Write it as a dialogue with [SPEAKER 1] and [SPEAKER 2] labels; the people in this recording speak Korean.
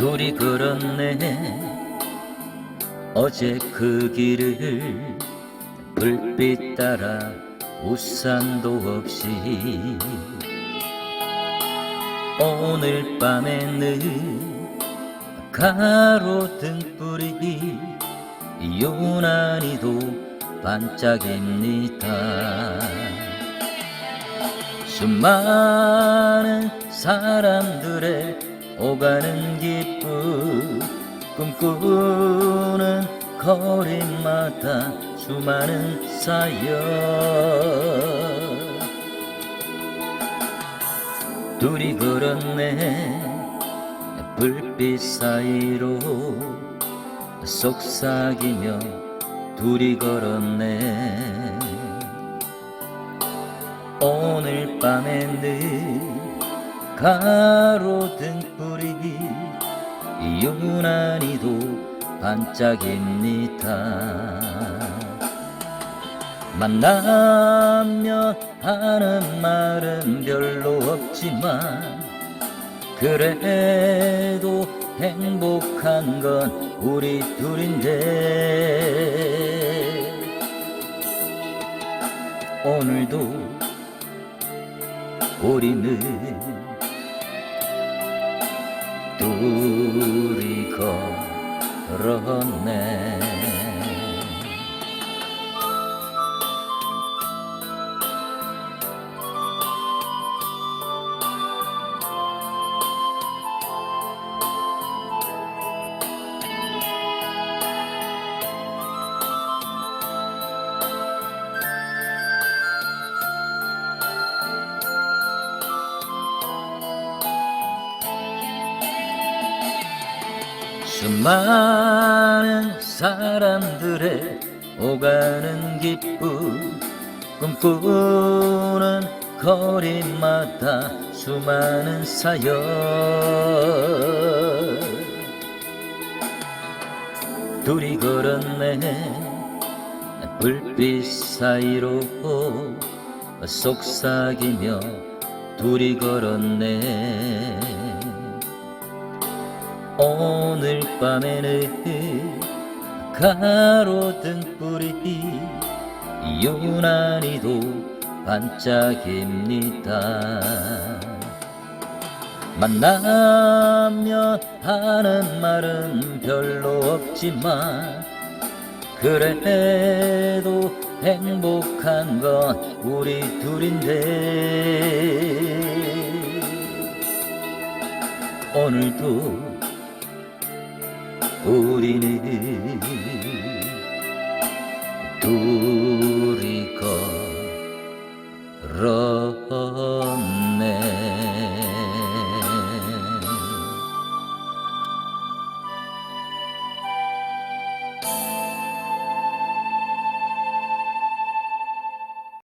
[SPEAKER 1] 둘이 걸었네. 어제 그 길을 불빛 따라 우산도 없이 오늘 밤에는 가로등불이 유난히도 반짝입니다. 수많은 사람들의 오가는 기쁨 꿈꾸는 거리마다 수많은 사연. 둘이 걸었네 불빛 사이로 속삭이며 둘이 걸었네. 오늘 밤에는 가로등불이 유난히도 반짝입니다 만나면 하는 말은 별로 없지만 그래도 행복한 건 우리 둘인데. 오늘도 우리는 둘이 수많은 사람들의 오가는 기쁨 꿈꾸는 거리마다 수많은 사연. 둘이 걸었네 불빛 사이로 속삭이며 둘이 걸었네 오늘 밤에는 가로등불이 유난히도 반짝입니다. 만나면 하는 말은 별로 없지만 그래도 행복한 건 우리 둘인데 오늘도 우리는 둘이 걸었네